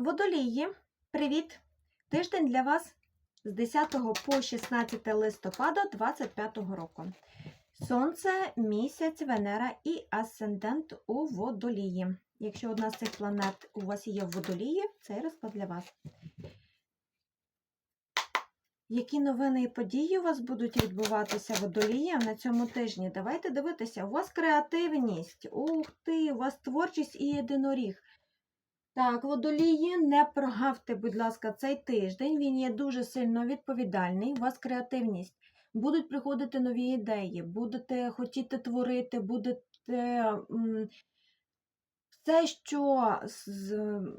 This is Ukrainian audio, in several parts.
Водолії, привіт! Тиждень для вас з 10 по 16 листопада 2025 року. Сонце, місяць, Венера і асцендент у водолії. Якщо одна з цих планет у вас є в водолії, цей розклад для вас. Які новини і події у вас будуть відбуватися водолієм на цьому тижні? Давайте дивитися. У вас креативність, ух ти, у вас творчість і єдиноріг. Так, водолії, не прогавте, будь ласка, цей тиждень. Він є дуже сильно відповідальний. У вас креативність. Будуть приходити нові ідеї, будете хотіти творити, будете все, що з,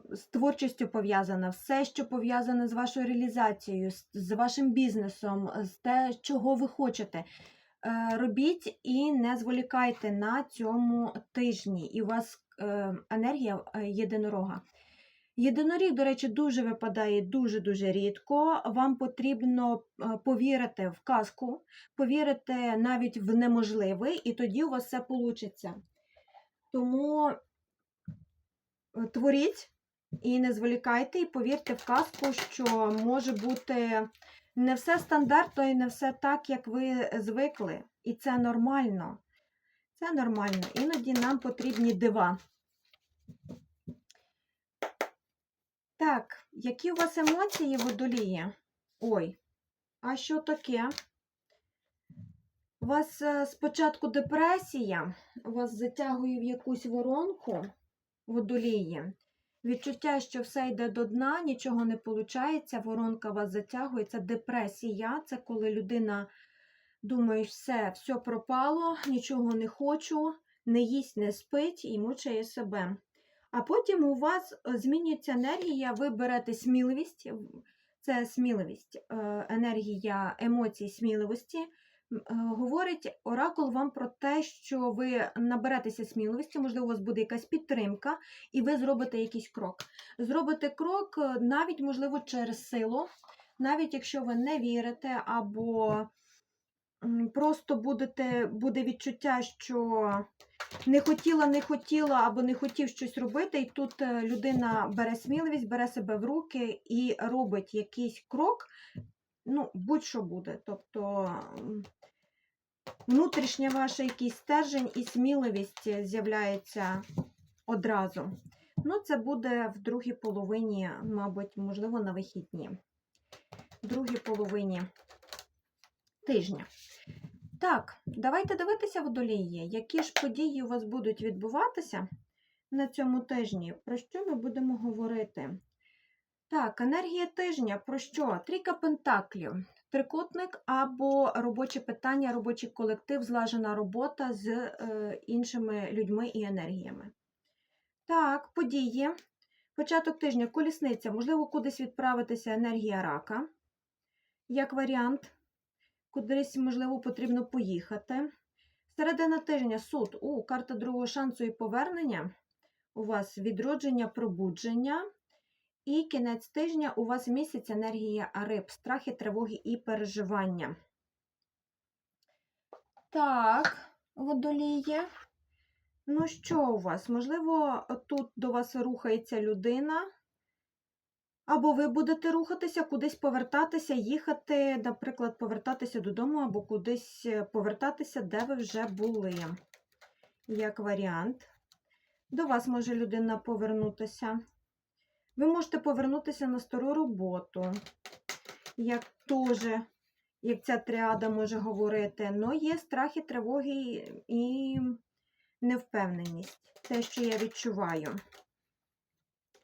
з творчістю пов'язане, все, що пов'язане з вашою реалізацією, з, з вашим бізнесом, з те, чого ви хочете. Е, робіть і не зволікайте на цьому тижні. І у вас енергія е, єдинорога. Єдиноріг, до речі, дуже випадає дуже-дуже рідко. Вам потрібно е, повірити в казку, повірити навіть в неможливий, і тоді у вас все вийде. Тому е, творіть і не зволікайте, і повірте в казку, що може бути не все стандартно і не все так, як ви звикли. І це нормально. Це нормально. Іноді нам потрібні дива. Так, які у вас емоції водолії? Ой, а що таке? У вас е, спочатку депресія, вас затягує в якусь воронку водолії. Відчуття, що все йде до дна, нічого не виходить, воронка вас затягує. Це депресія, це коли людина думає, все, все пропало, нічого не хочу, не їсть, не спить і мучає себе. А потім у вас е, змінюється енергія, ви берете сміливість, це сміливість, е, енергія емоцій, сміливості. Е, Говорить оракул вам про те, що ви наберетеся сміливості, можливо, у вас буде якась підтримка, і ви зробите якийсь крок. Зробите крок навіть, можливо, через силу, навіть якщо ви не вірите, або просто будете, буде відчуття, що не хотіла, не хотіла або не хотів щось робити, і тут е, людина бере сміливість, бере себе в руки і робить якийсь крок, ну, будь-що буде. Тобто внутрішня ваша якийсь стержень і сміливість з'являється одразу. Ну, це буде в другій половині, мабуть, можливо, на вихідні. В другій половині тижня. Так, давайте дивитися водолії, які ж події у вас будуть відбуватися на цьому тижні. Про що ми будемо говорити? Так, енергія тижня про що? Трійка пентаклів, трикутник або робоче питання, робочий колектив, злажена робота з е, іншими людьми і енергіями. Так, події. Початок тижня колісниця, можливо, кудись відправитися енергія рака. Як варіант, кудись, можливо, потрібно поїхати. Середина тижня суд. У, карта другого шансу і повернення. У вас відродження, пробудження. І кінець тижня у вас місяць енергія риб, страхи, тривоги і переживання. Так, водоліє. Ну, що у вас? Можливо, тут до вас рухається людина, або ви будете рухатися, кудись повертатися, їхати, наприклад, повертатися додому, або кудись е, повертатися, де ви вже були. Як варіант. До вас може людина повернутися. Ви можете повернутися на стару роботу, як теж, як ця тріада може говорити. Ну, є страхи, тривоги і невпевненість. Те, що я відчуваю.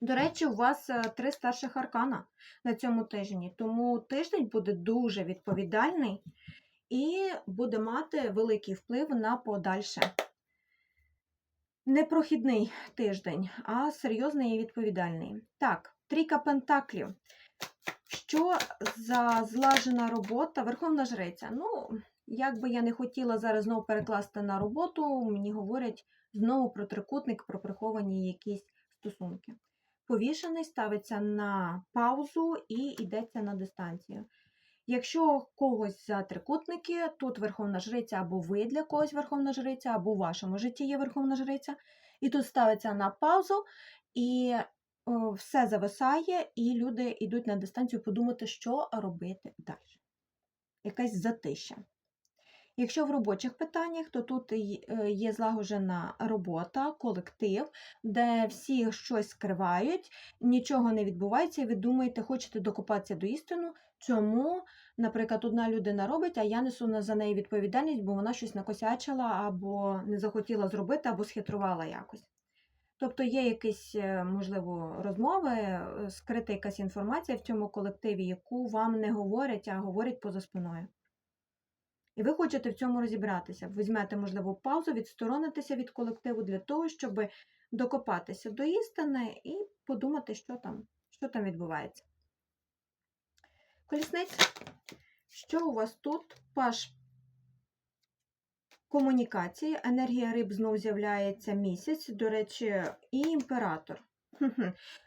До речі, у вас е, три старших аркана на цьому тижні, тому тиждень буде дуже відповідальний і буде мати великий вплив на подальше. Не прохідний тиждень, а серйозний і відповідальний. Так, трійка пентаклів. Що за злажена робота? Верховна жриця. Ну, як би я не хотіла зараз знову перекласти на роботу, мені говорять знову про трикутник, про приховані якісь стосунки. Повішений ставиться на паузу і йдеться на дистанцію. Якщо когось за трикутники, тут верховна жриця, або ви для когось верховна жриця, або в вашому житті є верховна жриця, і тут ставиться на паузу, і о, все зависає, і люди йдуть на дистанцію подумати, що робити далі. Якась затища. Якщо в робочих питаннях, то тут е, є злагоджена робота, колектив, де всі щось скривають, нічого не відбувається, і ви думаєте, хочете докопатися до істину, чому, наприклад, одна людина робить, а я несу за неї відповідальність, бо вона щось накосячила, або не захотіла зробити, або схитрувала якось. Тобто є якісь, е, можливо, розмови, е, скрита якась інформація в цьому колективі, яку вам не говорять, а говорять поза спиною. І ви хочете в цьому розібратися. Візьмете, можливо, паузу, відсторонитися від колективу для того, щоб докопатися до істини і подумати, що там, що там відбувається. Колісниця. Що у вас тут? Паш комунікації. Енергія риб знов з'являється місяць, до речі, і імператор.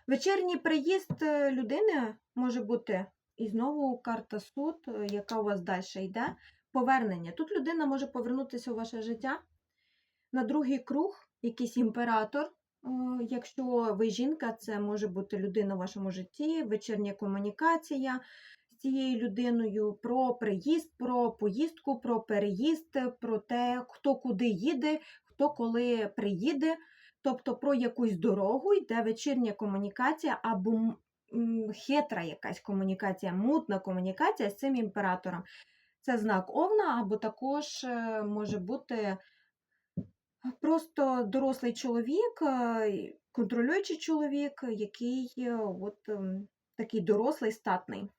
Вечірній приїзд е, людини може бути і знову карта суд, е, яка у вас далі йде. Повернення. Тут людина може повернутися у ваше життя на другий круг, якийсь імператор. Е, Якщо ви жінка, це може бути людина в вашому житті, вечірня комунікація з цією людиною про приїзд, про поїздку, про переїзд, про те, хто куди їде, хто коли приїде. Тобто про якусь дорогу йде вечірня комунікація або хитра якась комунікація, мутна комунікація з цим імператором. Це знак Овна, або також е, може бути просто дорослий чоловік, е, контролюючий чоловік, який е, от ем, такий дорослий, статний.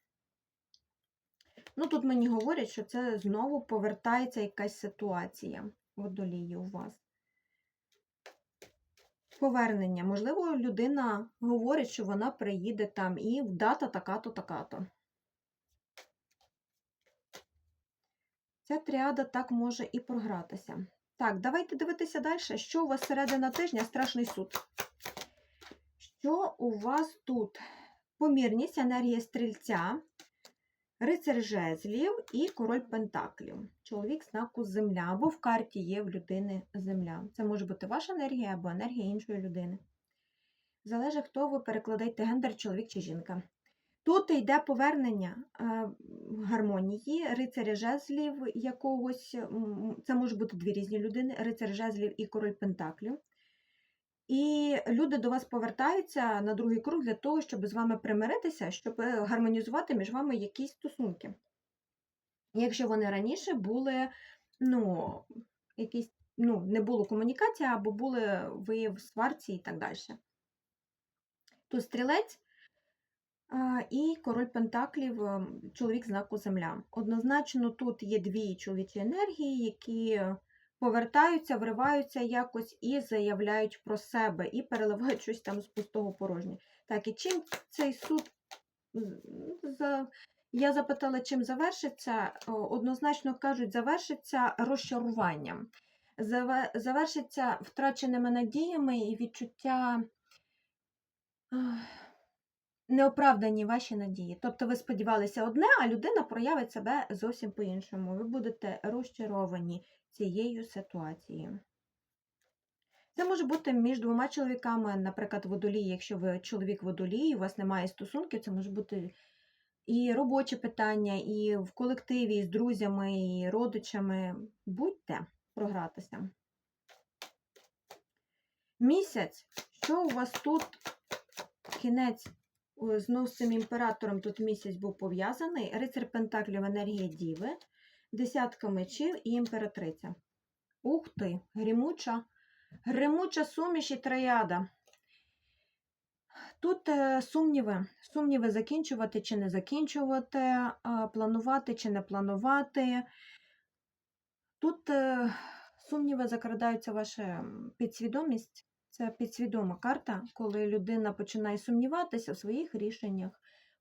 Ну, тут мені говорять, що це знову повертається якась ситуація водолії у вас. Повернення. Можливо, людина говорить, що вона приїде там і дата така-то, така-то. Ця тріада так може і програтися. Так, давайте дивитися далі. Що у вас середина тижня? Страшний суд. Що у вас тут? Помірність, енергія стрільця, рицар жезлів і король пентаклів. Чоловік знаку земля, або в карті є в людини земля. Це може бути ваша енергія або енергія іншої людини. Залежить, хто ви перекладаєте гендер, чоловік чи жінка. Тут йде повернення е, гармонії, рицаря жезлів якогось, це може бути дві різні людини, рицар жезлів і король пентаклів. І люди до вас повертаються на другий круг для того, щоб з вами примиритися, щоб е, гармонізувати між вами якісь стосунки. Якщо вони раніше були, ну, якісь, ну, не було комунікації, або були ви в сварці і так далі. Тут стрілець і король Пентаклів, е, чоловік знаку Земля. Однозначно, тут є дві чоловічі енергії, які повертаються, вриваються якось і заявляють про себе, і переливають щось там з пустого порожнє. Так, і чим цей суд. Я запитала, чим завершиться. Однозначно кажуть, завершиться розчаруванням, завершиться втраченими надіями і відчуття неоправдані ваші надії. Тобто ви сподівалися одне, а людина проявить себе зовсім по-іншому. Ви будете розчаровані цією ситуацією. Це може бути між двома чоловіками, наприклад, водолій, якщо ви чоловік водолій, у вас немає стосунків, це може бути і робочі питання, і в колективі, і з друзями, і родичами. Будьте програтися. Місяць, що у вас тут кінець знов з цим імператором тут місяць був пов'язаний. Рицар Пентаклів енергія Діви, десятка мечів і імператриця. Ух ти, грімуча, гримуча суміш і трояда. Тут е, сумніви, сумніви закінчувати чи не закінчувати, планувати чи не планувати. Тут е, сумніви закрадаються в вашу м, підсвідомість. Це підсвідома карта, коли людина починає сумніватися в своїх рішеннях,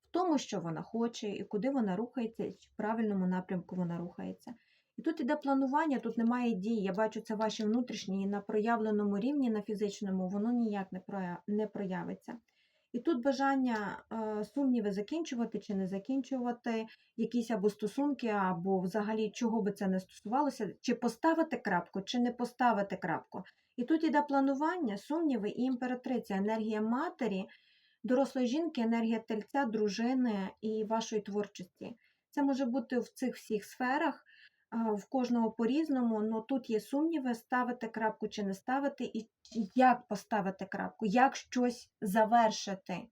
в тому, що вона хоче, і куди вона рухається, і в правильному напрямку вона рухається. І тут іде планування, тут немає дій. Я бачу, це ваші внутрішні і на проявленому рівні, на фізичному, воно ніяк не проявиться. І тут бажання е, сумніви закінчувати чи не закінчувати, якісь або стосунки, або взагалі чого би це не стосувалося, чи поставити крапку, чи не поставити крапку. І тут іде планування, сумніви і імператриця, енергія матері, дорослої жінки, енергія тельця, дружини і вашої творчості. Це може бути в цих всіх сферах, в кожного по-різному, але тут є сумніви, ставити крапку чи не ставити, і як поставити крапку, як щось завершити,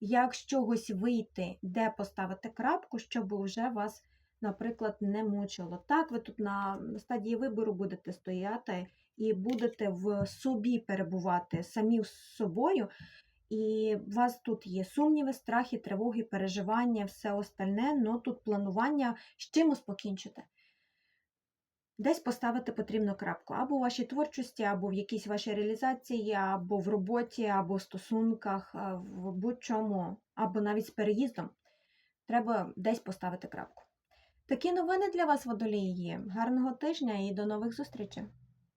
як з чогось вийти, де поставити крапку, щоб вже вас, наприклад, не мучило. Так, ви тут на стадії вибору будете стояти і будете в собі перебувати самі з собою. І у вас тут є сумніви, страхи, тривоги, переживання, все остальне, але тут планування з чимось покінчити. Десь поставити потрібно крапку або у вашій творчості, або в якійсь вашій реалізації, або в роботі, або в стосунках, в будь-чому, або навіть з переїздом. Треба десь поставити крапку. Такі новини для вас, водолії. Гарного тижня і до нових зустрічей!